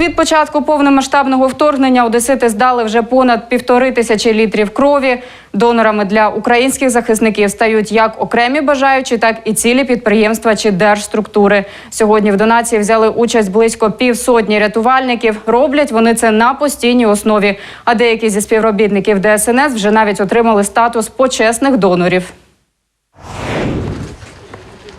Від початку повномасштабного вторгнення одесити здали вже понад півтори тисячі літрів крові. Донорами для українських захисників стають як окремі бажаючі, так і цілі підприємства чи держструктури. Сьогодні в донації взяли участь близько півсотні рятувальників. Роблять вони це на постійній основі. А деякі зі співробітників ДСНС вже навіть отримали статус почесних донорів.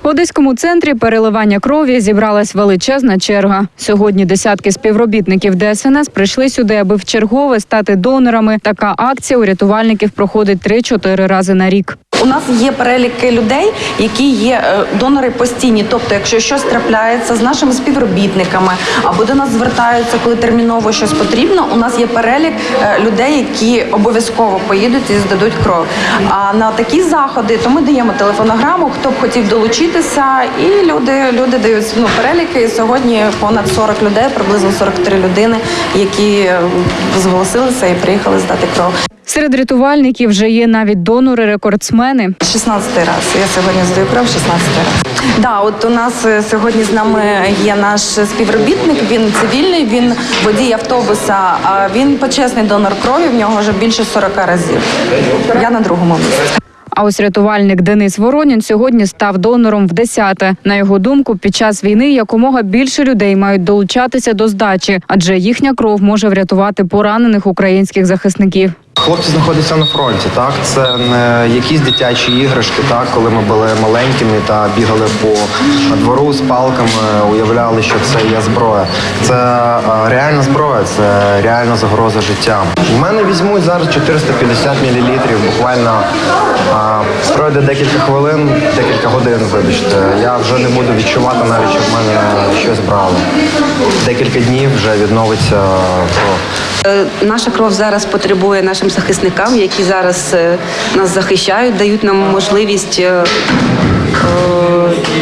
В Одеському центрі переливання крові зібралась величезна черга. Сьогодні десятки співробітників ДСНС прийшли сюди, аби в чергове стати донорами. Така акція у рятувальників проходить 3-4 рази на рік. У нас є переліки людей, які є е, донори постійні. Тобто, якщо щось трапляється з нашими співробітниками або до нас звертаються, коли терміново щось потрібно. У нас є перелік е, людей, які обов'язково поїдуть і здадуть кров. А на такі заходи то ми даємо телефонограму, хто б хотів долучитися, і люди, люди дають ну, переліки. І сьогодні понад 40 людей, приблизно 43 людини, які е, зголосилися і приїхали здати кров. Серед рятувальників вже є навіть донори-рекордсмени. 16 раз. Я сьогодні здаю кров 16 раз. Да, от у нас е, сьогодні з нами є наш співробітник. Він цивільний, він водій автобуса. А він почесний донор крові. В нього вже більше 40 разів. Я на другому місці. А ось рятувальник Денис Воронін сьогодні став донором в десяте. На його думку, під час війни якомога більше людей мають долучатися до здачі, адже їхня кров може врятувати поранених українських захисників. Хлопці знаходяться на фронті, так це не якісь дитячі іграшки, так коли ми були маленькими та бігали по двору з палками, уявляли, що це є зброя. Це е, реальна зброя, це реальна загроза життя. У мене візьмуть зараз 450 мл, буквально пройде декілька хвилин, декілька годин. Вибачте, я вже не буду відчувати навіть, що в мене щось брало. Декілька днів вже відновиться кров. Е, Наша кров зараз потребує нашим захисникам, які зараз е, нас захищають, дають нам можливість е, е,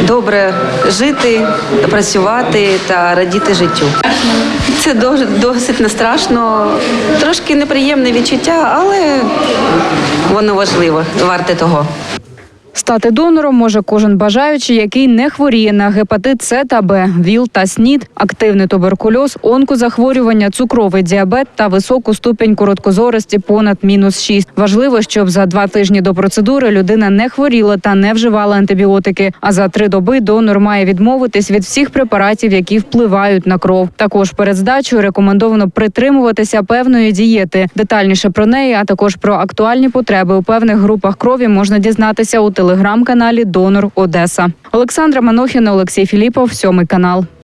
добре жити, працювати та радіти життю. Це дос- досить не страшно, трошки неприємне відчуття, але воно важливо, варте того. Стати донором може кожен бажаючий, який не хворіє на гепатит С та Б, ВІЛ та СНІД, активний туберкульоз, онкозахворювання, цукровий діабет та високу ступінь короткозорості понад мінус 6. Важливо, щоб за два тижні до процедури людина не хворіла та не вживала антибіотики. А за три доби донор має відмовитись від всіх препаратів, які впливають на кров. Також перед здачею рекомендовано притримуватися певної дієти. Детальніше про неї, а також про актуальні потреби у певних групах крові можна дізнатися у телеграм-каналі Донор Одеса. Олександра Манохіна, Олексій Філіпов, сьомий канал.